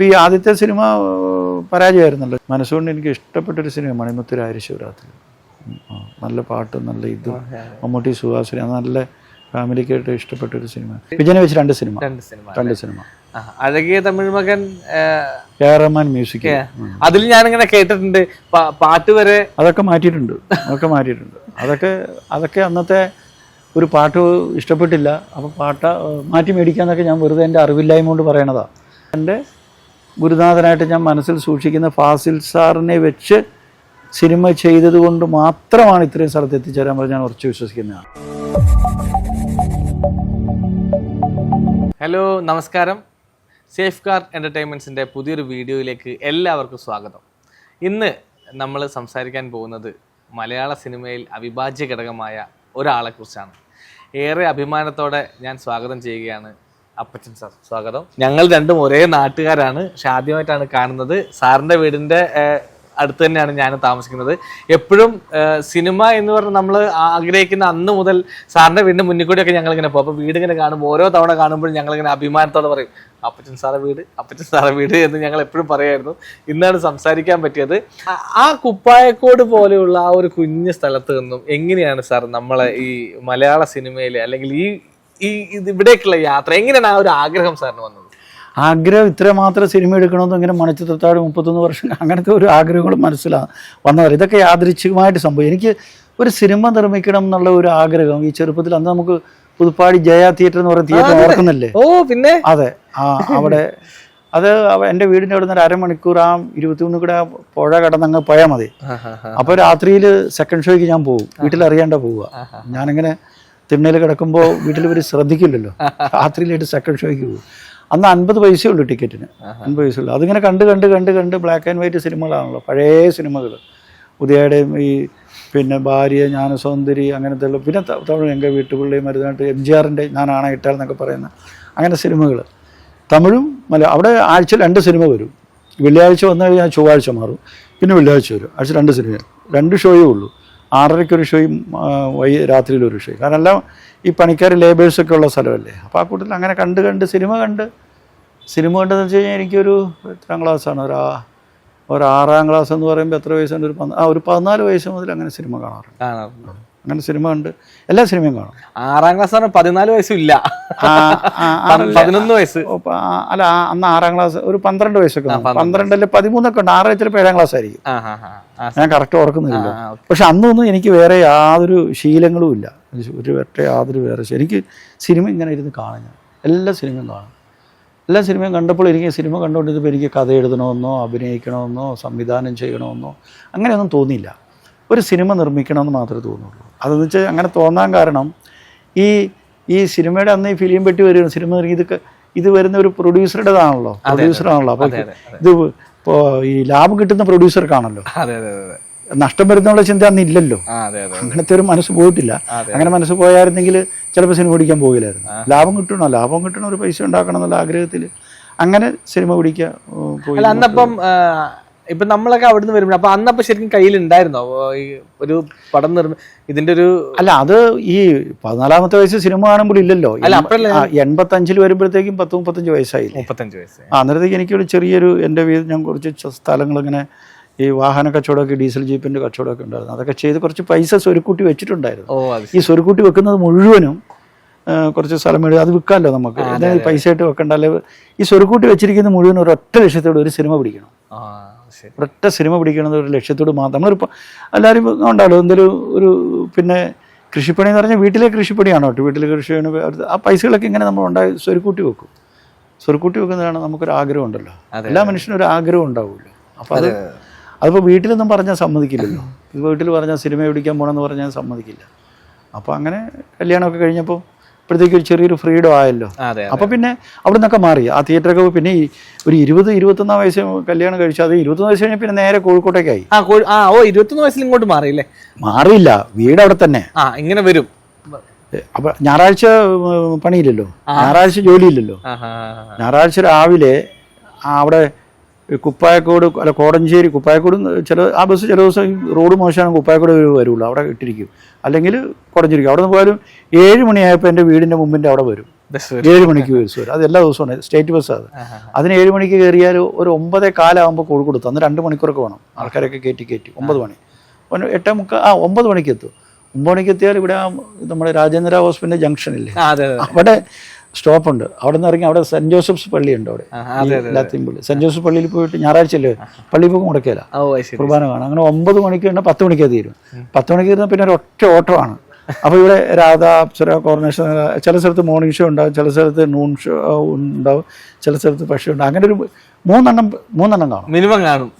ഇപ്പം ഈ ആദ്യത്തെ സിനിമ പരാജയമായിരുന്നല്ലോ. മനസ്സുകൊണ്ട് എനിക്ക് ഇഷ്ടപ്പെട്ടൊരു സിനിമ മണിമുത്തൂർ ആര്യശിവരാത്രി നല്ല പാട്ടും നല്ല ഇതും. മമ്മൂട്ടി സുഹാസിനി അത് നല്ല ഫാമിലിക്കായിട്ട് ഇഷ്ടപ്പെട്ടൊരു സിനിമ. വിജയനെ വെച്ച് രണ്ട് സിനിമ. രണ്ട് സിനിമ രണ്ട് സിനിമ. അഴകിയ തമിഴ് മകൻ റഹ്മാൻ മ്യൂസിക്. അതിൽ ഞാനിങ്ങനെ കേട്ടിട്ടുണ്ട്. പാട്ട് വരെ. അതൊക്കെ മാറ്റിയിട്ടുണ്ട്. അതൊക്കെ മാറ്റിയിട്ടുണ്ട്. അതൊക്കെ അതൊക്കെ അന്നത്തെ ഒരു പാട്ട് ഇഷ്ടപ്പെട്ടില്ല. അപ്പോൾ പാട്ട മാറ്റി മേടിക്കാന്നൊക്കെ ഞാൻ വെറുതെ എന്റെ അറിവില്ലായ്മ കൊണ്ട് പറയണതാണ് എന്റെ ഗുരുനാഥനായിട്ട് ഞാൻ മനസ്സിൽ സൂക്ഷിക്കുന്ന ഫാസിൽ സാറിനെ വെച്ച് സിനിമ ചെയ്തത് കൊണ്ട് മാത്രമാണ് ഇത്രയും സ്ഥലത്ത് എത്തിച്ചേരാൻ പറഞ്ഞ് ഞാൻ ഉറച്ചു വിശ്വസിക്കുന്നതാണ്. ഹലോ നമസ്കാരം. സേഫ് ഗാർഡ് എന്റർടൈൻമെന്റ്സിന്റെ പുതിയൊരു വീഡിയോയിലേക്ക് എല്ലാവർക്കും സ്വാഗതം. ഇന്ന് നമ്മൾ സംസാരിക്കാൻ പോകുന്നത് മലയാള സിനിമയിൽ അവിഭാജ്യ ഘടകമായ ഒരാളെക്കുറിച്ചാണ്. ഏറെ അഭിമാനത്തോടെ ഞാൻ സ്വാഗതം ചെയ്യുകയാണ് അപ്പച്ചൻ സാർ. സ്വാഗതം. ഞങ്ങൾ രണ്ടും ഒരേ നാട്ടുകാരാണ്. പക്ഷെ ആദ്യമായിട്ടാണ് കാണുന്നത്. സാറിന്റെ വീടിന്റെ അടുത്ത് തന്നെയാണ് ഞാൻ താമസിക്കുന്നത്. എപ്പോഴും സിനിമ എന്ന് പറഞ്ഞ് നമ്മൾ ആഗ്രഹിക്കുന്ന അന്ന് മുതൽ സാറിന്റെ വീടിന്റെ മുന്നിൽ കൂടിയൊക്കെ ഞങ്ങൾ ഇങ്ങനെ പോകും. അപ്പോൾ വീട് ഇങ്ങനെ കാണുമ്പോൾ ഓരോ തവണ കാണുമ്പോഴും ഞങ്ങൾ ഇങ്ങനെ അഭിമാനത്തോടെ പറയും അപ്പച്ചൻ സാറെ വീട് അപ്പച്ചൻ സാറെ വീട് എന്ന് ഞങ്ങൾ എപ്പോഴും പറയായിരുന്നു. ഇന്നാണ് സംസാരിക്കാൻ പറ്റിയത്. ആ കുപ്പായക്കോട് പോലെയുള്ള ആ ഒരു കുഞ്ഞു സ്ഥലത്ത് നിന്നും എങ്ങനെയാണ് സാർ നമ്മളെ ഈ മലയാള സിനിമയിലെ അല്ലെങ്കിൽ ഈ ഈ ഇത് ഇവിടേക്കുള്ള യാത്ര എങ്ങനെയാണ് ആ ഒരു ആഗ്രഹം സാറിന് വന്നത്? ആഗ്രഹം ഇത്രമാത്രം സിനിമ എടുക്കണമെന്ന് ഇങ്ങനെ മണിച്ചിത്രത്താഴ് മുപ്പത്തൊന്ന് വർഷം അങ്ങനത്തെ ഒരു ആഗ്രഹങ്ങളും മനസ്സിലാണ് വന്നവർ ഇതൊക്കെ യാദൃച്ഛികമായിട്ട് സംഭവം എനിക്ക് ഒരു സിനിമ നിർമ്മിക്കണം എന്നുള്ള ഒരു ആഗ്രഹം ഈ ചെറുപ്പത്തിൽ അന്ന് നമുക്ക് പുതുപ്പാടി ജയ തിയേറ്റർ എന്ന് പറയുന്ന തിയേറ്റർ ഓർക്കുന്നില്ലേ? ഓ പിന്നെ? അതെ. ആ അവിടെ അത് എന്റെ എന്റെ വീടിന്റെ അവിടെ നിന്ന് അരമണിക്കൂർ ആ ഇരുപത്തിമൂന്ന് കൂടെ ആ പുഴ കടന്നങ്ങ് പോയാൽ മതി. അപ്പോൾ രാത്രിയിൽ സെക്കൻഡ് ഷോയ്ക്ക് ഞാൻ പോകും. വീട്ടിൽ അറിയാണ്ട പോവുക. ഞാനിങ്ങനെ തിണ്ണയിൽ കിടക്കുമ്പോൾ വീട്ടിൽ ഇവർ ശ്രദ്ധിക്കില്ലല്ലോ. രാത്രിയിലായിട്ട് സെക്കൻഡ് ഷോയ്ക്ക് പോകും. അന്ന് അൻപത് പൈസയേ ഉള്ളൂ ടിക്കറ്റിന് അൻപത് പൈസ ഉള്ളൂ. അതിങ്ങനെ കണ്ട് കണ്ട് കണ്ട് കണ്ട് ബ്ലാക്ക് ആൻഡ് വൈറ്റ് സിനിമകളാണല്ലോ. പഴയ സിനിമകൾ ഉദയയുടെയും ഈ പിന്നെ ഭാര്യ ജ്ഞാനസൗന്ദരി അങ്ങനത്തെ ഉള്ള പിന്നെ തമിഴ് എന്റെ വീട്ടുപിള്ളി മരുന്നായിട്ട് എം ജി ആറിന്റെ ഞാനാണ് ഇട്ടാൽ എന്നൊക്കെ പറയുന്ന അങ്ങനെ സിനിമകൾ തമിഴും മല അവിടെ ആഴ്ച രണ്ട് സിനിമ വരും. വെള്ളിയാഴ്ച വന്നു കഴിഞ്ഞാൽ ചൊവ്വാഴ്ച മാറും. പിന്നെ വെള്ളിയാഴ്ച വരും. ആഴ്ച രണ്ട് സിനിമ രണ്ട് ഷോയേ ഉള്ളൂ. ആറരയ്ക്ക് ഒരു ഷോയും വൈ രാത്രിയിലൊരു ഷോയും കാരണം എല്ലാം ഈ പണിക്കാർ ലേബേഴ്സൊക്കെ ഉള്ള സ്ഥലമല്ലേ? അപ്പോൾ ആ കൂട്ടത്തിൽ അങ്ങനെ കണ്ട് കണ്ട് സിനിമ കണ്ട്. സിനിമ കണ്ടെന്ന് വെച്ച് കഴിഞ്ഞാൽ എനിക്കൊരു എത്രാം ക്ലാസ്സാണ് ഒരു ഒരു ആറാം ക്ലാസ് എന്ന് പറയുമ്പോൾ എത്ര വയസ്സുണ്ട് ഒരു ആ ഒരു പതിനാല് വയസ്സ് മുതൽ അങ്ങനെ സിനിമ കാണാറുണ്ട്. അങ്ങനെ സിനിമ ഉണ്ട് എല്ലാ സിനിമയും കാണും ആറാം ക്ലാസ് പറഞ്ഞാൽ പതിനാല് വയസ്സില്ല. പതിനൊന്ന് വയസ്സ് അല്ല അന്ന് ആറാം ക്ലാസ് ഒരു പന്ത്രണ്ട് വയസ്സൊക്കെ കാണും. പന്ത്രണ്ടല്ലേ പതിമൂന്നൊക്കെ ഉണ്ട് ആറ് ചിലപ്പോൾ ഏഴാം ക്ലാസ് ആയിരിക്കും. ഞാൻ കറക്റ്റ് ഓർക്കുന്നില്ല. പക്ഷെ അന്നൊന്നും എനിക്ക് വേറെ യാതൊരു ശീലങ്ങളും ഇല്ല ഒരു വെട്ട യാതൊരു വേറെ. എനിക്ക് സിനിമ ഇങ്ങനെ ഇരുന്ന് കാണാം ഞാൻ എല്ലാ സിനിമയും കാണും എല്ലാ സിനിമയും കണ്ടപ്പോൾ എനിക്ക് സിനിമ കണ്ടുകൊണ്ടിരുന്നപ്പോൾ എനിക്ക് കഥ എഴുതണമെന്നോ അഭിനയിക്കണമെന്നോ സംവിധാനം ചെയ്യണമെന്നോ അങ്ങനെയൊന്നും തോന്നിയില്ല ഒരു സിനിമ നിർമ്മിക്കണമെന്ന് മാത്രമേ തോന്നുള്ളൂ അതെന്ന് വെച്ചാൽ അങ്ങനെ തോന്നാൻ കാരണം ഈ ഈ സിനിമയുടെ അന്ന് ഈ ഫിലിം പെട്ടി വരികയാണ് സിനിമ ഇറങ്ങി ഇത് ഇത് വരുന്ന ഒരു പ്രൊഡ്യൂസറുടേതാണല്ലോ. പ്രൊഡ്യൂസറാണല്ലോ. അപ്പോൾ അതെ, ഇത് ഇപ്പോൾ ഈ ലാഭം കിട്ടുന്ന പ്രൊഡ്യൂസർക്കാണല്ലോ. നഷ്ടം വരുന്നുള്ള ചിന്ത അന്ന് ഇല്ലല്ലോ. അങ്ങനത്തെ ഒരു മനസ്സ് പോയിട്ടില്ല. അങ്ങനെ മനസ്സ് പോയായിരുന്നെങ്കിൽ ചിലപ്പോൾ സിനിമ പിടിക്കാൻ പോകില്ലായിരുന്നു. ലാഭം കിട്ടണോ? ലാഭം കിട്ടണോ ഒരു പൈസ ഉണ്ടാക്കണം എന്നുള്ള ആഗ്രഹത്തിൽ അങ്ങനെ സിനിമ പിടിക്കാൻ പോയി അന്നപ്പം ഇപ്പൊ നമ്മളൊക്കെ അവിടുന്ന് വരുമ്പോൾ അപ്പൊ അന്നപ്പോ ശരിക്കും കയ്യിൽ ഉണ്ടായിരുന്നോ ഈ ഒരു പടം നിർമ്മി ഇതിന്റെ ഒരു അല്ല അത് ഈ പതിനാലാമത്തെ വയസ്സ് സിനിമ കാണുമ്പോൾ ഇല്ലല്ലോ. അല്ല, അപ്പോഴല്ലേ? എൺപത്തഞ്ചിൽ വരുമ്പോഴത്തേക്കും പത്ത് മുപ്പത്തഞ്ച് വയസ്സായില്ലേ? മുപ്പത്തഞ്ച് വയസ്സ്. ആ അന്നേരത്തേക്ക് എനിക്കൊരു ചെറിയൊരു എന്റെ വീട് ഞാൻ കുറച്ച് സ്ഥലങ്ങൾ ഇങ്ങനെ ഈ വാഹന കച്ചവടമൊക്കെ ഡീസൽ ജീപ്പിന്റെ കച്ചവടമൊക്കെ ഉണ്ടായിരുന്നു. അതൊക്കെ ചെയ്ത് കുറച്ച് പൈസ സ്വരുക്കൂട്ടി വെച്ചിട്ടുണ്ടായിരുന്നു. ഓ ഈ സ്വരുക്കൂട്ടി വെക്കുന്നത് മുഴുവനും കുറച്ച് സ്ഥലം മേടി അത് വിൽക്കാമല്ലോ നമുക്ക്. പൈസ ആയിട്ട് വെക്കണ്ട ഈ സ്വരുക്കൂട്ടി വെച്ചിരിക്കുന്ന മുഴുവൻ ഒരൊറ്റ ലക്ഷത്തോടെ ഒരു സിനിമ പിടിക്കണം. ഒരൊറ്റ സിനിമ പിടിക്കണത് ഒരു ലക്ഷ്യത്തോട് മാത്രം. നമ്മളൊരു പ- എല്ലാവരും ഉണ്ടാവല്ലോ എന്തെങ്കിലും ഒരു പിന്നെ കൃഷിപ്പണി എന്ന് പറഞ്ഞാൽ വീട്ടിലെ കൃഷിപ്പണിയാണോ? കേട്ടോ വീട്ടിലെ കൃഷിയാണ് ആ പൈസകളൊക്കെ ഇങ്ങനെ നമ്മൾ ഉണ്ടായി സ്വരുക്കൂട്ടി വെക്കും. സ്വരുക്കൂട്ടി വെക്കുന്നതാണ് നമുക്കൊരു ആഗ്രഹം ഉണ്ടല്ലോ. എല്ലാ മനുഷ്യനും ഒരു ആഗ്രഹം ഉണ്ടാവുമല്ലോ അപ്പോൾ അത് അതിപ്പോൾ വീട്ടിലൊന്നും പറഞ്ഞാൽ സമ്മതിക്കില്ലല്ലോ. വീട്ടിൽ പറഞ്ഞാൽ സിനിമ പിടിക്കാൻ പോകണമെന്ന് പറഞ്ഞാൽ സമ്മതിക്കില്ല. അപ്പോൾ അങ്ങനെ കല്യാണമൊക്കെ കഴിഞ്ഞപ്പോൾ ഇപ്പോഴത്തേക്ക് ഒരു ചെറിയൊരു ഫ്രീഡം ആയല്ലോ. അപ്പൊ പിന്നെ അവിടെ നിന്നൊക്കെ മാറി. ആ തിയേറ്ററൊക്കെ പിന്നെ ഈ ഒരു ഇരുപത് ഇരുപത്തൊന്നാം വയസ്സ് കല്യാണം കഴിച്ചു. അത് ഇരുപത്തൊന്ന് വയസ്സ് കഴിഞ്ഞാൽ പിന്നെ നേരെ കോഴിക്കോട്ടേക്കായി. ഓ ഇരുപത്തൊന്ന് വയസ്സിൽ ഇങ്ങോട്ട് മാറിയില്ലേ? മാറിയില്ല. വീട് അവിടെ തന്നെ. ആ ഇങ്ങനെ വരും. അപ്പൊ ഞായറാഴ്ച പണിയില്ലല്ലോ. ഞായറാഴ്ച ജോലിയില്ലല്ലോ. ഞായറാഴ്ച രാവിലെ അവിടെ കുപ്പായക്കോട് അല്ല കോടഞ്ചേരി കുപ്പായക്കോട് ചില ആ ബസ് ചില ദിവസം റോഡ് മോശമാണ് കുപ്പായക്കോട് വരുള്ളൂ അവിടെ ഇട്ടിരിക്കും. അല്ലെങ്കിൽ കോടഞ്ചേരിക്കും അവിടെ നിന്ന് പോയാലും ഏഴ് മണിയായപ്പോൾ എന്റെ വീടിന്റെ മുമ്പിന്റെ അവിടെ വരും. ഏഴ് മണിക്ക് ബസ് വരും. അത് എല്ലാ ദിവസവും സ്റ്റേറ്റ് ബസ് അത്. അതിന് ഏഴ് മണിക്ക് കയറിയാൽ ഒരു ഒമ്പതേ കാലാകുമ്പോൾ കോഴിക്കോട് അന്ന് രണ്ട് മണിക്കൂറൊക്കെ വേണം. ആൾക്കാരൊക്കെ കയറ്റി കയറ്റി ഒമ്പത് മണി. എട്ടേ മുക്കാൽ ആ ഒമ്പത് മണിക്ക് എത്തും. ഒമ്പത് മണിക്ക് എത്തിയാൽ ഇവിടെ നമ്മുടെ രാജേന്ദ്ര ഹോസ്പിറ്റലിന്റെ ജംഗ്ഷനില്ലേ? അവിടെ സ്റ്റോപ്പുണ്ട്. അവിടെ നിന്ന് ഇറങ്ങി അവിടെ സെന്റ് ജോസഫ്സ് പള്ളിയുണ്ട് അവിടെ. ലാത്തിൻ പള്ളി. സെന്റ് ജോസഫ് പള്ളിയിൽ പോയിട്ട് ഞായറാഴ്ച അല്ലേ? പള്ളി പോകും മുടക്കില്ല കുർബാന കാണാം അങ്ങനെ ഒമ്പത് മണിക്ക് തന്നെ പത്ത് മണിക്ക് തീരും. പത്ത് മണിക്ക് തീരുന്ന പിന്നെ ഒരു ഒറ്റ ഓട്ടമാണ്. അപ്പോൾ ഇവിടെ രാധാ അപ്സര കോർണേഷൻ ചില സ്ഥലത്ത് മോർണിംഗ് ഷോ ഉണ്ടാവും ചില സ്ഥലത്ത് നൂൺ ഷോ ഉണ്ടാവും ചില സ്ഥലത്ത് പക്ഷേ ഉണ്ടാവും. അങ്ങനെ ഒരു മൂന്നെണ്ണം മൂന്നെണ്ണം കാണും. മിനിമം കാണും.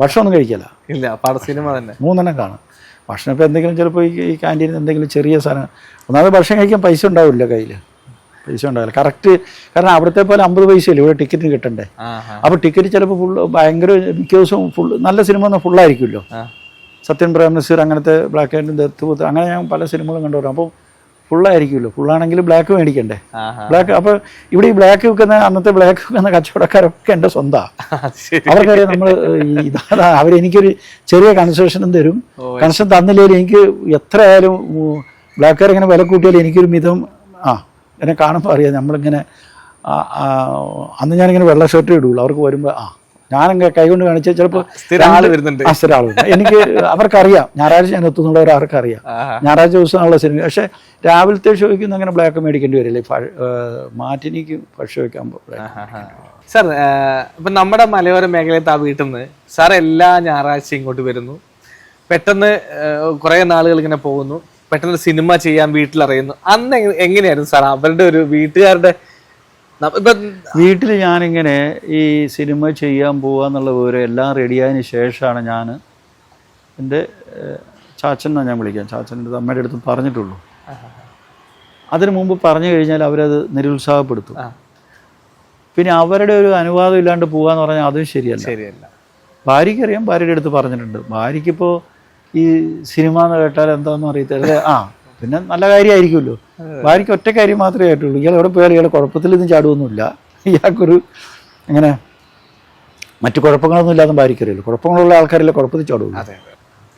ഭക്ഷണമൊന്നും കഴിക്കില്ല. ഇല്ല പട സിനിമ തന്നെ. മൂന്നെണ്ണം കാണും. ഭക്ഷണം ഇപ്പോൾ എന്തെങ്കിലും ചിലപ്പോൾ ഈ ഈ ക്യാന്റീനിൽ എന്തെങ്കിലും ചെറിയ സാധനം. ഒന്നാമത് ഭക്ഷണം കഴിക്കാൻ പൈസ ഉണ്ടാവില്ല കയ്യിൽ പൈസ ഉണ്ടാവില്ല. കറക്റ്റ് കാരണം അവിടുത്തെ പോലെ അമ്പത് പൈസയില്ല. ഇവിടെ ടിക്കറ്റിന് കിട്ടണ്ടേ? അപ്പോൾ ടിക്കറ്റ് ചിലപ്പോൾ ഫുള്ള് ഭയങ്കര മിക്ക ദിവസവും ഫുൾ നല്ല സിനിമ ഒന്നും ഫുള്ളായിരിക്കുമല്ലോ. സത്യൻ പ്രേം നസീർ അങ്ങനത്തെ ബ്ലാക്ക് ആൻഡ് ഡെത്ത് പൂത്ത് അങ്ങനെ ഞാൻ പല സിനിമകളും കണ്ടുവരാം അപ്പോൾ ഫുള്ളായിരിക്കുമല്ലോ ഫുള്ളാണെങ്കിൽ ബ്ലാക്ക് മേടിക്കണ്ടേ? ബ്ലാക്ക് അപ്പോൾ ഇവിടെ ഈ ബ്ലാക്ക് വിൽക്കുന്ന അന്നത്തെ ബ്ലാക്ക് വിൽക്കുന്ന കച്ചവടക്കാരൊക്കെ എന്റെ സ്വന്തമാണ് അവർക്കറിയാം നമ്മൾ ഇതാണ് അവരെനിക്കൊരു ചെറിയ കൺസെഷനും തരും. കൺസെഷൻ തന്നില്ലെങ്കിൽ എനിക്ക് എത്ര ആയാലും ബ്ലാക്കുകാർ ഇങ്ങനെ വില കൂട്ടിയാലും എനിക്കൊരു മിതം ആ. എന്നെ കാണുമ്പോൾ അറിയാം നമ്മളിങ്ങനെ അന്ന് ഞാനിങ്ങനെ വെള്ള ഷർട്ട് ഇടുള്ളൂ അവർക്ക് വരുമ്പോൾ ആ ഞാനങ്ങ് കൈകൊണ്ട് കാണിച്ചാൽ ചിലപ്പോൾ വരുന്നുണ്ട്. ആ സ്ഥിരം ആളുണ്ട് എനിക്ക് അവർക്കറിയാം. ഞായറാഴ്ച ഞാൻ എത്തുന്നുള്ളവർ അവർക്കറിയാം. ഞായറാഴ്ച ദിവസമാണുള്ള സിനിമ പക്ഷേ രാവിലത്തെ ഷോയ്ക്ക് ഒന്നും അങ്ങനെ ബ്ലാക്ക് മേടിക്കേണ്ടി വരില്ല. മാറ്റിനിക്ക് ഭക്ഷ്യ വയ്ക്കാൻ സാർ ഇപ്പൊ നമ്മുടെ മലയോര മേഖലയിൽ ആ വീട്ടിൽ നിന്ന് സാർ എല്ലാ ഞായറാഴ്ചയും ഇങ്ങോട്ട് വരുന്നു. പെട്ടെന്ന് കുറേ നാളുകൾ ഇങ്ങനെ പോകുന്നു. പെട്ടെന്ന് സിനിമ ചെയ്യാൻ വീട്ടിലറിയുന്നു. അന്ന് എങ്ങ- എങ്ങനെയായിരുന്നു സാർ അവരുടെ ഒരു വീട്ടുകാരുടെ വീട്ടിൽ ഞാനിങ്ങനെ ഈ സിനിമ ചെയ്യാൻ പോവുക എന്നുള്ള വിവരം എല്ലാം റെഡിയായതിന് ശേഷമാണ് ഞാൻ എന്റെ ചാച്ചൻ എന്നാണ് ഞാൻ വിളിക്കാം. ചാച്ചന്റെ അമ്മയുടെ അടുത്ത് പറഞ്ഞിട്ടുള്ളൂ. അതിനു മുമ്പ് പറഞ്ഞു കഴിഞ്ഞാൽ അവരത് നിരുത്സാഹപ്പെടുത്തും. പിന്നെ അവരുടെ ഒരു അനുവാദം ഇല്ലാണ്ട് പോകാന്ന് പറഞ്ഞാൽ അതും ശരിയല്ല. ശരിയല്ല. ഭാര്യയ്ക്കറിയാം ഭാര്യയുടെ അടുത്ത് പറഞ്ഞിട്ടുണ്ട്. ഭാര്യയ്ക്കിപ്പോൾ ഈ സിനിമ എന്ന് കേട്ടാൽ എന്താണെന്ന് അറിയത്തില്ല ആ പിന്നെ നല്ല കാര്യമായിരിക്കുമല്ലോ ഭാര്യയ്ക്ക് ഒറ്റ കാര്യം മാത്രമേ ആയിട്ടുള്ളൂ ഇയാൾ എവിടെ പോയാലും ഇയാൾ കുഴപ്പത്തിലൊന്നും ചാടുമൊന്നുമില്ല ഇയാൾക്കൊരു അങ്ങനെ മറ്റു കുഴപ്പങ്ങളൊന്നും ഇല്ലാതെ ഭാര്യയ്ക്കറിയില്ല. കുഴപ്പങ്ങളുള്ള ആൾക്കാരല്ലേ കുഴപ്പത്തിൽ ചാടുള്ളൂ അതെ എന്ന്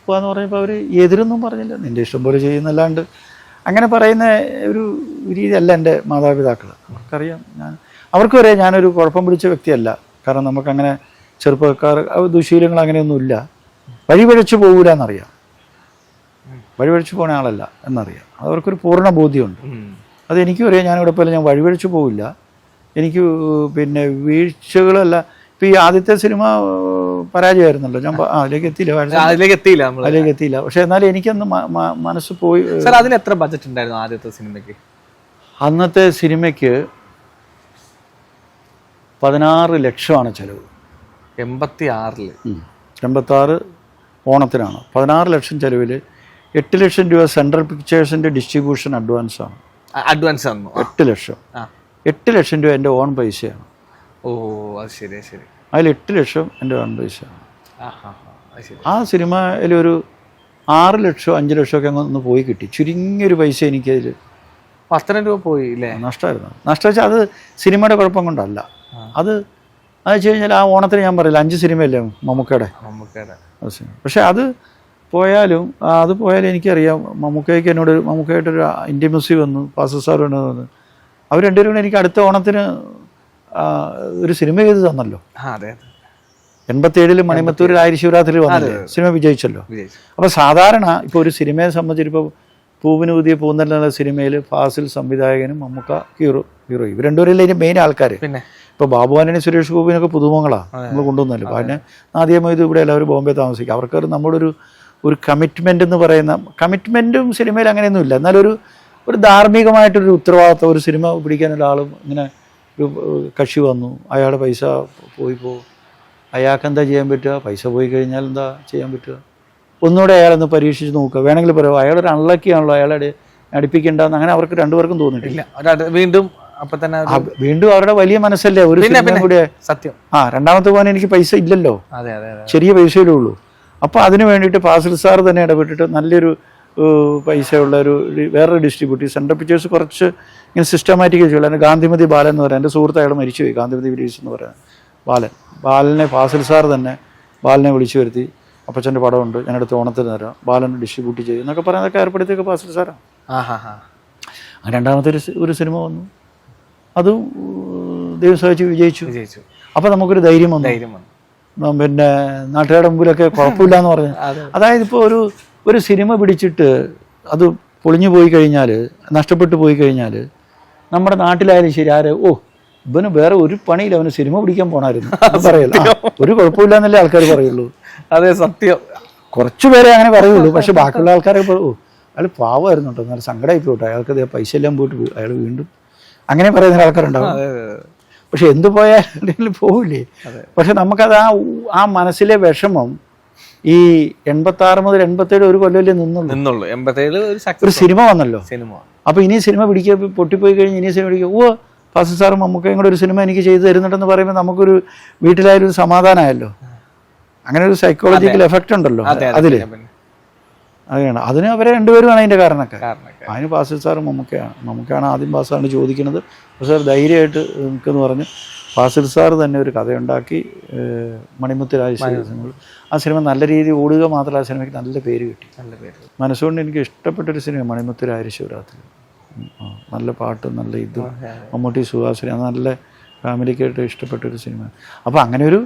പോകാന്ന് പറഞ്ഞപ്പോൾ അവർ എതിരൊന്നും പറഞ്ഞില്ല. നിന്റെ ഇഷ്ടം പോലെ ചെയ്യുന്നല്ലാണ്ട് അങ്ങനെ പറയുന്ന ഒരു രീതിയല്ല എന്റെ മാതാപിതാക്കൾ അവർക്കറിയാം. ഞാൻ അവർക്കും അറിയാം ഞാനൊരു കുഴപ്പം പിടിച്ച വ്യക്തിയല്ല. കാരണം നമുക്കങ്ങനെ ചെറുപ്പക്കാർ ദുശീലങ്ങൾ അങ്ങനെയൊന്നുമില്ല. വഴിപഴച്ചു പോകൂല എന്നറിയാം വഴിപഴച്ചു പോണ ആളല്ല എന്നറിയാം. അവർക്കൊരു പൂർണ ബോധ്യമുണ്ട്. അത് എനിക്കും അറിയാം. ഞാനിവിടെ പോലെ ഞാൻ വഴിപഴച്ചു പോവില്ല. എനിക്ക് പിന്നെ വീഴ്ചകളല്ല. ഇപ്പം ഈ ആദ്യത്തെ സിനിമ പരാജയമായിരുന്നല്ലോ. ഞാൻ അതിലേക്ക് എത്തിയില്ല. അതിലേക്ക് എത്തിയില്ല അതിലേക്ക് എത്തിയില്ല. പക്ഷെ എന്നാലും എനിക്കന്ന് മനസ്സ് പോയി സാർ അതിന് എത്ര ബജറ്റ് ഉണ്ടായിരുന്നു ആദ്യത്തെ സിനിമയ്ക്ക്? അന്നത്തെ സിനിമയ്ക്ക് പതിനാറ് ലക്ഷമാണ് ചെലവ്. എൺപത്തി ആറിൽ എൺപത്താറ് ഓണത്തിനാണ്. പതിനാറ് ലക്ഷം ചെലവിൽ എട്ട് ലക്ഷം രൂപ സെൻട്രൽ പിക്ചേഴ്സിന്റെ ഡിസ്ട്രിബ്യൂഷൻ അഡ്വാൻസ് ആണ്. അഡ്വാൻസ് ആണ്. എട്ട് ലക്ഷം. എട്ട് ലക്ഷം രൂപ എന്റെ ഓൺ പൈസയാണ്. ഓ അത് ശരി ശരി. അതിൽ എട്ട് ലക്ഷം എന്റെ ഓൺ പൈസയാണ്. ആ സിനിമയിൽ ഒരു ആറ് ലക്ഷം അഞ്ച് ലക്ഷമൊക്കെ അങ്ങ് ഒന്ന് പോയി കിട്ടി. ചുരുങ്ങിയൊരു പൈസ എനിക്കതിൽ പത്തരം രൂപ പോയി ഇല്ലേ? നഷ്ടമായിരുന്നു. നഷ്ടം വെച്ചാൽ അത് സിനിമയുടെ കുഴപ്പം കൊണ്ടല്ല. അത് അത് വെച്ച് കഴിഞ്ഞാൽ ആ ഓണത്തിന് ഞാൻ പറയില്ല അഞ്ച് സിനിമയല്ലേ മമ്മൂക്കയുടെ? പക്ഷെ അത് പക്ഷേ അത് പോയാലും അത് പോയാലും എനിക്കറിയാം മമ്മൂക്കയ്ക്ക് എന്നോട് മമ്മൂക്കയായിട്ടൊരു ഇന്റിമസി വന്നു പാസ സാർ വന്നു അവർ രണ്ടുപേരും കൂടെ എനിക്ക് അടുത്ത ഓണത്തിന് ഒരു സിനിമ ചെയ്ത് തന്നല്ലോ. എൺപത്തിയേഴിൽ മണിമത്തൂരിൽ ആയിരം ശിവരാത്രി വന്നില്ലേ? സിനിമ വിജയിച്ചല്ലോ. വിജയിച്ചു. അപ്പോൾ സാധാരണ ഇപ്പോൾ ഒരു സിനിമയെ സംബന്ധിച്ചിട്ട് ഇപ്പൊ പൂവിന് പുതിയ പൂന്തല്ല സിനിമയിൽ ഫാസിൽ സംവിധായകനും മമ്മൂക്ക ഹീറോ ഹീറോ. ഇവർ രണ്ടുപേരല്ലേ മെയിൻ ആൾക്കാർ പിന്നെ. ഇപ്പോൾ ബാബു ആന്റണി സുരേഷ് ഗോപിനൊക്കെ പുതുമുഖങ്ങളാണ് നമ്മൾ കൊണ്ടുവന്നല്ലോ. പിന്നെ ആദ്യം ഇത് ഇവിടെ എല്ലാവരും ബോംബെ താമസിക്കുക അവർക്ക് നമ്മുടെ ഒരു ഒരു കമ്മിറ്റ്മെന്റ് എന്ന് പറയുന്ന കമ്മിറ്റ്മെന്റും സിനിമയിൽ അങ്ങനെയൊന്നുമില്ല. എന്നാലൊരു ഒരു ധാർമ്മികമായിട്ടൊരു ഉത്തരവാദിത്വം ഒരു സിനിമ പിടിക്കാനുള്ള ആളും ഇങ്ങനെ ഒരു കക്ഷി വന്നു. അയാളുടെ പൈസ പോയി പോ. അയാൾക്ക് എന്താ ചെയ്യാൻ പറ്റുക? പൈസ പോയി കഴിഞ്ഞാൽ എന്താ ചെയ്യാൻ പറ്റുക? ഒന്നുകൂടെ അയാളൊന്ന് പരീക്ഷിച്ച് നോക്കുക. വേണമെങ്കിൽ പറയാം അയാളൊരു അൺലക്കിയാണല്ലോ അയാളെ അടുപ്പിക്കേണ്ടെന്ന്. അങ്ങനെ അവർക്ക് രണ്ടുപേർക്കും തോന്നിയിട്ടില്ല. വീണ്ടും അപ്പൊ തന്നെ വീണ്ടും അവരുടെ വലിയ മനസ്സല്ലേ? ഒരു കൂടെ സത്യം. ആ രണ്ടാമത്തെ പോകാൻ എനിക്ക് പൈസ ഇല്ലല്ലോ. അതെ അതെ അതെ. ചെറിയ പൈസയിലേ ഉള്ളൂ. അപ്പൊ അതിന് വേണ്ടിയിട്ട് ഫാസിൽ സാർ തന്നെ ഇടപെട്ടിട്ട് നല്ലൊരു പൈസ പൈസയുള്ള ഒരു വേറൊരു ഡിസ്ട്രിബ്യൂട്ടീവ് സെൻട്രൽ പിക്ചേഴ്സ് കുറച്ച് ഇങ്ങനെ സിസ്റ്റമാറ്റിക് ചെയ്യുള്ളൂ ഗാന്ധിമതി ബാലൻ എന്ന് പറയാം എന്റെ സുഹൃത്ത് അയാൾ മരിച്ചുപോയി ഗാന്ധിമതി വിലീസ് എന്ന് പറയാം ബാലൻ. ബാലനെ ഫാസിൽ സാർ തന്നെ ബാലനെ വിളിച്ചു വരുത്തി. അപ്പച്ചന്റെ പടമുണ്ട് ഞാനടുത്ത് ഓണത്തിന് തരാം. ബാലൻ ഡിസ്ട്രിബ്യൂട്ട് ചെയ്യും എന്നൊക്കെ പറയുന്നതൊക്കെ ഏർപ്പെടുത്തിയൊക്കെ ഫാസിൽ സാറാണ്. ആ ഹാ ഹാ രണ്ടാമത്തെ ഒരു സിനിമ വന്നു. അത് ദൈവം സഹിച്ച് വിജയിച്ചു. വിജയിച്ചു. അപ്പോൾ നമുക്കൊരു ധൈര്യം വന്നു. ധൈര്യം വന്നു. പിന്നെ നാട്ടുകാരുടെ മുമ്പിലൊക്കെ കുഴപ്പമില്ല എന്ന് പറഞ്ഞു അതായത് ഇപ്പോൾ ഒരു ഒരു സിനിമ പിടിച്ചിട്ട് അത് പൊളിഞ്ഞു പോയി കഴിഞ്ഞാൽ നഷ്ടപ്പെട്ടു പോയി കഴിഞ്ഞാൽ നമ്മുടെ നാട്ടിലായാലും ശരി ആര് ഓ ഇവന് വേറെ ഒരു പണിയില്ല അവന് സിനിമ പിടിക്കാൻ പോണായിരുന്നു. പറയല്ല. ഒരു കുഴപ്പമില്ല എന്നല്ലേ ആൾക്കാർ പറയുള്ളൂ. അതെ സത്യം. കുറച്ചു പേരെ അങ്ങനെ പറയുള്ളൂ. പക്ഷെ ബാക്കിയുള്ള ആൾക്കാരെ ഓ അയാൾ പാവമായിരുന്നു കേട്ടോ. നല്ല സങ്കടമായി പോട്ടെ അയാൾക്ക് പൈസ എല്ലാം പോയിട്ട് അയാൾ വീണ്ടും അങ്ങനെ പറയുന്ന ആൾക്കാരുണ്ടാവും. പക്ഷെ എന്തു പോയാലും പോവില്ലേ? പക്ഷെ നമുക്കത് ആ ആ മനസ്സിലെ വിഷമം ഈ എൺപത്തി ആറ് മുതൽ എൺപത്തേഴ് ഒരു കൊല്ലമല്ലേ നിന്നുള്ളൂ. നിന്നുള്ളൂ. എൺപത്തേഴ് ഒരു സിനിമ വന്നല്ലോ. സിനിമ. അപ്പൊ ഇനി സിനിമ പിടിക്കുക പൊട്ടിപ്പോയി കഴിഞ്ഞ് ഇനി സിനിമ പിടിക്കുക ഓ ഫാസിൽ സാറും മമ്മൂക്കയും കൂടെ ഒരു സിനിമ എനിക്ക് ചെയ്തു തരുന്നുണ്ടെന്ന് പറയുമ്പോൾ നമുക്കൊരു വീട്ടിലായാലും ഒരു സമാധാനമായല്ലോ. അങ്ങനെ ഒരു സൈക്കോളജിക്കൽ എഫക്റ്റ് ഉണ്ടല്ലോ അതെ അതെ അതിൽ പിന്നെ- പിന്നെ അതാണ് അതിന് അവരെ രണ്ടുപേരുമാണ് അതിന്റെ കാരണമൊക്കെ. അതിന് ഫാസിൽ സാറ് മമ്മൂക്കയാണ് മമ്മൂക്കയാണ് ആദ്യം പാസ്സാണ് ചോദിക്കുന്നത്. സാർ ധൈര്യമായിട്ട് നിൽക്കുന്നു പറഞ്ഞ് ഫാസിൽ സാർ തന്നെ ഒരു കഥയുണ്ടാക്കി മണിമുത്ത് സിനിമ ആ സിനിമ നല്ല രീതിയിൽ ഓടുക മാത്രമല്ല ആ സിനിമയ്ക്ക് നല്ല പേര് കിട്ടി. നല്ല പേര് മനസ്സുകൊണ്ട് എനിക്ക് ഇഷ്ടപ്പെട്ടൊരു സിനിമ മണിമുത്ത് രാജശിവരാത്രി നല്ല പാട്ട് നല്ല ഇത്. മമ്മൂട്ടി സുഹാസിനി അത് നല്ല ഫാമിലിക്കായിട്ട് ഇഷ്ടപ്പെട്ടൊരു സിനിമ അപ്പോൾ അങ്ങനെ ഒരു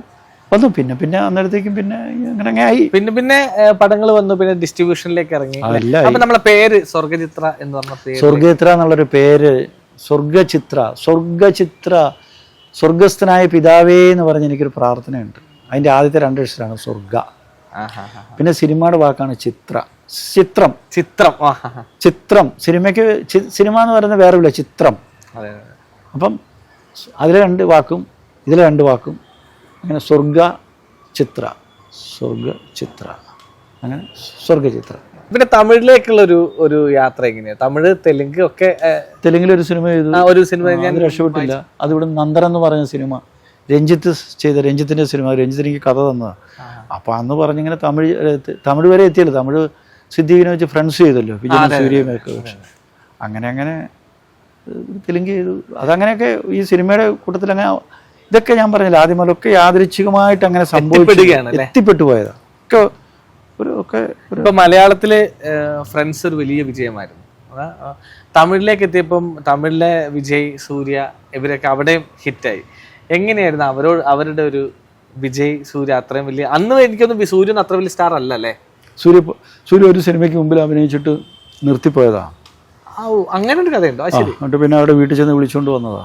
വന്നു. പിന്നെ പിന്നെ അന്നേരത്തേക്കും പിന്നെ അങ്ങനെ ആയി. പിന്നെ പിന്നെ പടങ്ങൾ വന്നു. പിന്നെ ഡിസ്ട്രിബ്യൂഷനിലേക്ക് ഇറങ്ങി. അപ്പൊ നമ്മളെ പേര് സ്വർഗചിത്ര എന്ന് പറഞ്ഞ പേര്. സ്വർഗചിത്ര എന്നുള്ളൊരു പേര്. സ്വർഗചിത്ര സ്വർഗചിത്ര സ്വർഗസ്ഥനായ പിതാവേ എന്ന് പറഞ്ഞ് എനിക്കൊരു പ്രാർത്ഥനയുണ്ട്. അതിന്റെ ആദ്യത്തെ രണ്ട് അക്ഷരമാണ് സ്വർഗ. പിന്നെ സിനിമയുടെ വാക്കാണ് ചിത്ര. ചിത്രം. ചിത്രം. ചിത്രം. സിനിമയ്ക്ക് സിനിമ എന്ന് പറയുന്ന വേറെ ഇല്ല ചിത്രം. അപ്പം അതിലെ രണ്ട് വാക്കും ഇതിലെ രണ്ട് വാക്കും അങ്ങനെ സ്വർഗ ചിത്ര സ്വർഗ ചിത്ര അങ്ങനെ സ്വർഗചിത്ര പിന്നെ തമിഴിലേക്കുള്ള ഒരു ഒരു യാത്ര എങ്ങനെയാണ് തമിഴ് തെലുങ്ക് ഒക്കെ തെലുങ്കിൽ ഒരു സിനിമ ചെയ്തു ഒരു സിനിമ ഞാൻ രക്ഷപ്പെട്ടില്ല. അത് ഇവിടെ നന്ദൻ എന്ന് പറഞ്ഞ സിനിമ രഞ്ജിത്ത് ചെയ്ത രഞ്ജിത്തിന്റെ സിനിമ രഞ്ജിത്ത് എനിക്ക് കഥ തന്നതാണ് അപ്പൊ അന്ന് പറഞ്ഞിങ്ങനെ തമിഴ് തമിഴ് വരെ എത്തിയല്ലോ. തമിഴ് സിദ്ദീഖിനെ വെച്ച് ഫ്രണ്ട്സ് ചെയ്തല്ലോ. വിജയൻ സൂര്യമൊക്കെ അങ്ങനെ അങ്ങനെ തെലുങ്ക് ചെയ്തു അതങ്ങനെയൊക്കെ ഈ സിനിമയുടെ കൂട്ടത്തിൽ അങ്ങനെ ഇതൊക്കെ ഞാൻ പറഞ്ഞില്ല ആദ്യം മുതലൊക്കെ യാദൃച്ഛികമായിട്ട് അങ്ങനെ സംഭവിക്കുകയാണ്? എത്തിപ്പെട്ടു പോയതാ. ഒക്കെ ഒരു ഒക്കെ ഇപ്പൊ മലയാളത്തിലെ ഫ്രണ്ട്സ് ഒരു വലിയ വിജയമായിരുന്നു. തമിഴിലേക്ക് എത്തിയപ്പം തമിഴിലെ വിജയ് സൂര്യ ഇവരൊക്കെ അവിടെയും ഹിറ്റായി. എങ്ങനെയായിരുന്നു അവരോട് അവരുടെ ഒരു വിജയ് സൂര്യ അത്രയും വലിയ അന്ന് എനിക്കൊന്നും സൂര്യൻ അത്ര വലിയ സ്റ്റാർ അല്ല അല്ലേ സൂര്യ സൂര്യ ഒരു സിനിമയ്ക്ക് മുമ്പിൽ അഭിനയിച്ചിട്ട് നിർത്തിപ്പോയതാണ് അങ്ങനെ ഒരു കഥയുണ്ടോ. ശരി. എന്നിട്ട് പിന്നെ അവിടെ വീട്ടിൽ ചെന്ന് വിളിച്ചുകൊണ്ട് വന്നതാ.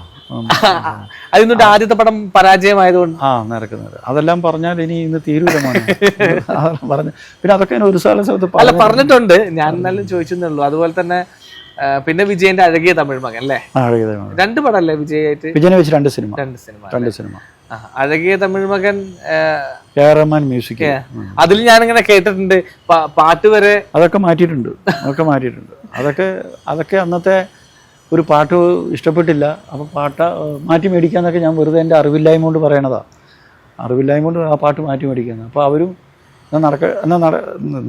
അതിന്നിട്ട് ആദ്യത്തെ പടം പരാജയമായതുകൊണ്ട്. ആ നിരക്ക് അതെല്ലാം പറഞ്ഞാൽ ഇനി ഇന്ന് തീരൂല മോനെ. പറഞ്ഞു. പിന്നെ അതൊക്കെ ഒരു സ്ഥലം സ്ഥലത്ത് അല്ല പറഞ്ഞിട്ടുണ്ട്. ഞാൻ എന്നാലും ചോദിച്ചെന്നുള്ളൂ അതുപോലെ തന്നെ പിന്നെ വിജയന്റെ അഴകിയ തമിഴ് മകൻ അല്ലേ? രണ്ട് പടം അല്ലേ വിജയായിട്ട് വിജയനെ വെച്ച് രണ്ട് സിനിമ. രണ്ട് സിനിമ രണ്ട് സിനിമ. അഴകിയ തമിഴ് മകൻ റഹ്മാൻ മ്യൂസിക് അതിൽ ഞാനിങ്ങനെ കേട്ടിട്ടുണ്ട്. പാട്ട് വരെ അതൊക്കെ മാറ്റിയിട്ടുണ്ട്. അതൊക്കെ മാറ്റിയിട്ടുണ്ട്. അതൊക്കെ അതൊക്കെ അന്നത്തെ ഒരു പാട്ട് ഇഷ്ടപ്പെട്ടില്ല. അപ്പോൾ പാട്ട് മാറ്റി മേടിക്കാന്നൊക്കെ ഞാൻ വെറുതെ എന്റെ അറിവില്ലായ്മ കൊണ്ട് പറയണതാ. അറിവില്ലായ്മ കൊണ്ട് ആ പാട്ട് മാറ്റി മേടിക്കുന്നത് അപ്പോൾ അവരും നടക്ക എന്നാ നട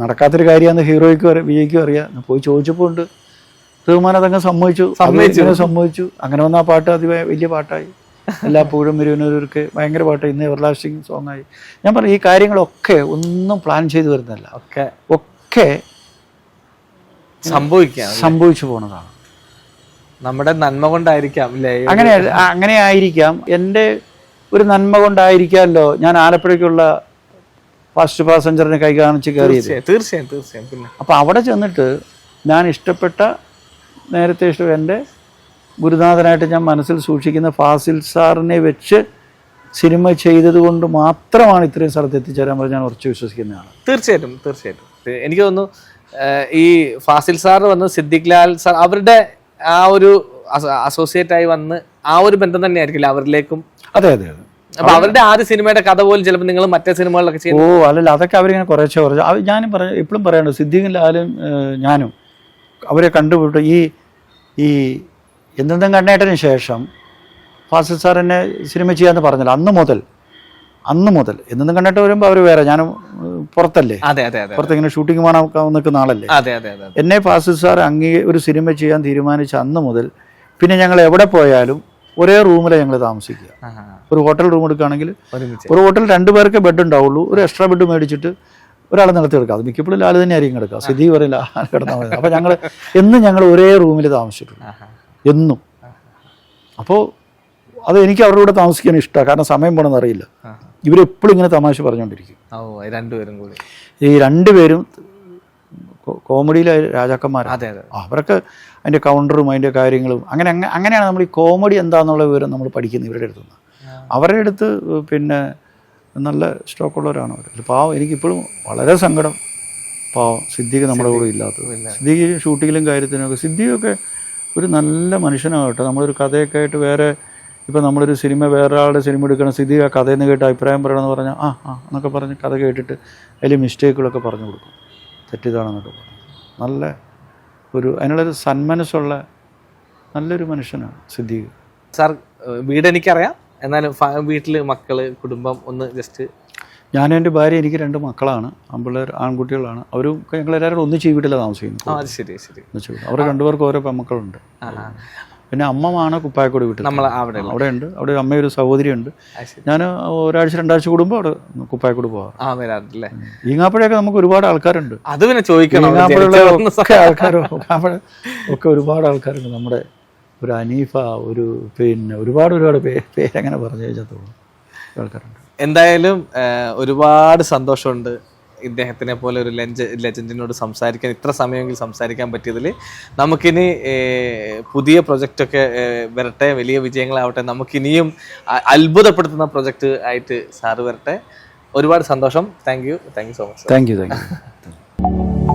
നടക്കാത്തൊരു കാര്യമാണെന്ന് ഹീറോയ്ക്കും അറിയാം വിജയ്ക്കും അറിയാം. പോയി ചോദിച്ചപ്പോൾ ഉണ്ട്. തീർമാനം അതങ്ങ് സമ്മതിച്ചു. സമ്മതിച്ചു. സമ്മതിച്ചു. അങ്ങനെ വന്ന ആ പാട്ട് അതി വലിയ പാട്ടായി. എല്ലാ മിരുവനൂരൂർക്ക് ഭയങ്കര പാട്ട്. ഇന്ന് എവർ ലാസ്റ്റിംഗ് സോങ് ആയി. ഞാൻ പറഞ്ഞു ഈ കാര്യങ്ങളൊക്കെ ഒന്നും പ്ലാൻ ചെയ്തു വരുന്നില്ല. ഒക്കെ ഒക്കെ സംഭവിക്കാം സംഭവിച്ചു പോണതാണ്. നമ്മുടെ നന്മ കൊണ്ടായിരിക്കാം അല്ലേ? അങ്ങനെ അങ്ങനെ ആയിരിക്കാം. എന്റെ ഒരു നന്മ കൊണ്ടായിരിക്കാമല്ലോ ഞാൻ ആലപ്പുഴയ്ക്കുള്ള ഫസ്റ്റ് പാസഞ്ചറിനെ കൈ കാണിച്ച് കയറിയത്. തീർച്ചയായും തീർച്ചയായും അപ്പോൾ അവിടെ ചെന്നിട്ട് ഞാൻ ഇഷ്ടപ്പെട്ട നേരത്തെ ഇഷ്ടം എന്റെ ഗുരുനാഥനായിട്ട് ഞാൻ മനസ്സിൽ സൂക്ഷിക്കുന്ന ഫാസിൽ സാറിനെ വെച്ച് സിനിമ ചെയ്തത് കൊണ്ട് മാത്രമാണ് ഇത്രയും സ്ഥലത്ത് എത്തിച്ചേരാൻ പറഞ്ഞ് ഞാൻ ഉറച്ചു വിശ്വസിക്കുന്നതാണ്. തീർച്ചയായിട്ടും തീർച്ചയായിട്ടും. എനിക്ക് തോന്നുന്നു ഈ ഫാസിൽ സാർ വന്ന് സിദ്ദിഖ് ലാൽ സാർ അവരുടെ ആ ഒരു അസോസിയേറ്റ് ആയി വന്ന് ആ ഒരു ബന്ധം തന്നെ ആയിരിക്കില്ല അവരിലേക്കും? അതെ അതെ അതെ. അപ്പൊ അവരുടെ ആദ്യ സിനിമയുടെ കഥ പോലും ചിലപ്പോൾ നിങ്ങൾ മറ്റേ സിനിമകളിലൊക്കെ ചെയ്യും ഓ അല്ലല്ല അതൊക്കെ അവരിങ്ങനെ കുറച്ച്. അത് ഞാനും പറ എപ്പോഴും പറയാനുണ്ട് സിദ്ദിഖ് ലാലും ഞാനും അവരെ കണ്ടുപിട്ടു ഈ ഈ എന്തെന്തും കണ്ണേട്ടന് ശേഷം ഫാസിൽ സാർ എന്നെ സിനിമ ചെയ്യാന്ന് പറഞ്ഞല്ലോ അന്ന് മുതൽ. അന്ന് മുതൽ. എന്തെന്നും കണ്ടിട്ട് വരുമ്പോൾ അവർ വേറെ ഞാൻ പുറത്തല്ലേ? പുറത്ത് ഇങ്ങനെ ഷൂട്ടിംഗ് പോകാൻ നിൽക്കുന്ന ആളല്ലേ? എന്നെ ഫാസിൽ സാർ അങ്ങേ ഒരു സിനിമ ചെയ്യാൻ തീരുമാനിച്ച അന്ന് മുതൽ പിന്നെ ഞങ്ങൾ എവിടെ പോയാലും ഒരേ റൂമിലാണ് ഞങ്ങൾ താമസിക്കുക. ഒരു ഹോട്ടൽ റൂം എടുക്കുകയാണെങ്കിൽ ഒരു ഹോട്ടൽ രണ്ട് പേർക്ക് ബെഡ് ഉണ്ടാവുള്ളൂ ഒരു എക്സ്ട്രാ ബെഡ് മേടിച്ചിട്ട് ഒരാൾ നിലത്ത് കിടക്കുക. അത് മിക്കപ്പോഴും ലാൽ തന്നെ ആയിരിക്കും കിടക്കുക. സിദ്ധി പറയില്ല കിടന്നാൽ മതി. ഞങ്ങൾ എന്നും ഞങ്ങൾ ഒരേ റൂമിൽ താമസിച്ചിട്ടുണ്ട്. എന്നും. അപ്പോൾ അത് എനിക്ക് അവരുടെ കൂടെ താമസിക്കാൻ ഇഷ്ടമാണ് കാരണം സമയം പോകണമെന്ന് അറിയില്ല. ഇവരെപ്പോഴും ഇങ്ങനെ തമാശ പറഞ്ഞുകൊണ്ടിരിക്കും രണ്ടുപേരും കൂടി. ഈ രണ്ടുപേരും കോമഡിയിലെ രാജാക്കന്മാരാണ് അതെ അതെ. അവരൊക്കെ അതിന്റെ കൗണ്ടറും അതിന്റെ കാര്യങ്ങളും അങ്ങനെ അങ്ങ- അങ്ങനെയാണ് നമ്മൾ ഈ കോമഡി എന്താണെന്നുള്ള വിവരം നമ്മൾ പഠിക്കുന്നത് ഇവരുടെ അടുത്ത് നിന്ന്. അവരുടെ അടുത്ത് പിന്നെ നല്ല സ്റ്റോക്കുള്ളവരാണ് അവർ പാവം എനിക്കിപ്പോഴും വളരെ സങ്കടം. പാവം സിദ്ദീഖ് നമ്മുടെ കൂടെ ഇല്ലാത്തത്. സിദ്ദീഖ് ഷൂട്ടിങ്ങിലും കാര്യത്തിനൊക്കെ സിദ്ദീഖൊക്കെ ഒരു നല്ല മനുഷ്യനാകട്ടെ കേട്ടോ നമ്മളൊരു കഥയൊക്കെ ആയിട്ട് വേറെ ഇപ്പം നമ്മളൊരു സിനിമ വേറെ ആളുടെ സിനിമ എടുക്കണം സ്ഥിതി ആ കഥയിൽ നിന്ന് കേട്ട് അഭിപ്രായം പറയണമെന്ന് പറഞ്ഞാൽ ആ ആ എന്നൊക്കെ പറഞ്ഞ് കഥ കേട്ടിട്ട് അതിൽ മിസ്റ്റേക്കുകളൊക്കെ പറഞ്ഞു കൊടുക്കും. തെറ്റിദ്ധാണെന്നൊക്കെ പറഞ്ഞു നല്ല ഒരു അതിനുള്ളൊരു സന്മനസ്സുള്ള നല്ലൊരു മനുഷ്യനാണ് സിദ്ദീഖ്. സാർ വീട് എനിക്കറിയാം. എന്നാലും വീട്ടിൽ മക്കൾ കുടുംബം ഒന്ന് ജസ്റ്റ് ഞാൻ എന്റെ ഭാര്യ എനിക്ക് രണ്ട് മക്കളാണ്. ആൺപിള്ളേർ ആൺകുട്ടികളാണ്. അവരും ഞങ്ങൾ എല്ലാവരും ഒന്നിച്ച് ഈ വീട്ടിലാണ് താമസിക്കുന്നത് ശരി ശരി. ഒന്നിച്ച് വീട് അവർ രണ്ടുപേർക്കും ഓരോ പെമ്മക്കളുണ്ട്. പിന്നെ അമ്മമാണ് കുപ്പായക്കോട് വീട്ടിൽ നമ്മൾ അവിടെ അവിടെ ഉണ്ട് അവിടെ അമ്മയൊരു സഹോദരിയുണ്ട്. അത് ശരി. ഞാൻ ഒരാഴ്ച രണ്ടാഴ്ച കൂടുമ്പോൾ അവിടെ കുപ്പായക്കോട് പോകാം ആ വരാറില്ലേ? ഈങ്ങാപ്പുഴയൊക്കെ നമുക്ക് ഒരുപാട് ആൾക്കാരുണ്ട്. അത് പിന്നെ ചോദിക്കണം ഒക്കെ ആൾക്കാർ ഒക്കെ ഒരുപാട് ആൾക്കാരുണ്ട്. നമ്മുടെ ഒരു അനീഫ ഒരു പിന്നെ ഒരുപാട് ഒരുപാട് പേര് പേരങ്ങനെ പറഞ്ഞു കഴിഞ്ഞാൽ തോന്നുന്നു ആൾക്കാരുണ്ട്. എന്തായാലും ഒരുപാട് സന്തോഷമുണ്ട് ഇദ്ദേഹത്തിനെ പോലെ ഒരു ലെഞ്ച് ലെജൻഡിനോട് സംസാരിക്കാൻ ഇത്ര സമയമെങ്കിൽ സംസാരിക്കാൻ പറ്റിയതിൽ നമുക്കിനി പുതിയ പ്രൊജക്റ്റൊക്കെ വരട്ടെ വലിയ വിജയങ്ങളാവട്ടെ. നമുക്കിനിയും അത്ഭുതപ്പെടുത്തുന്ന പ്രൊജക്റ്റ് ആയിട്ട് സാറ് വരട്ടെ. ഒരുപാട് സന്തോഷം. Thank you. Thank you so much. Thank you thank you.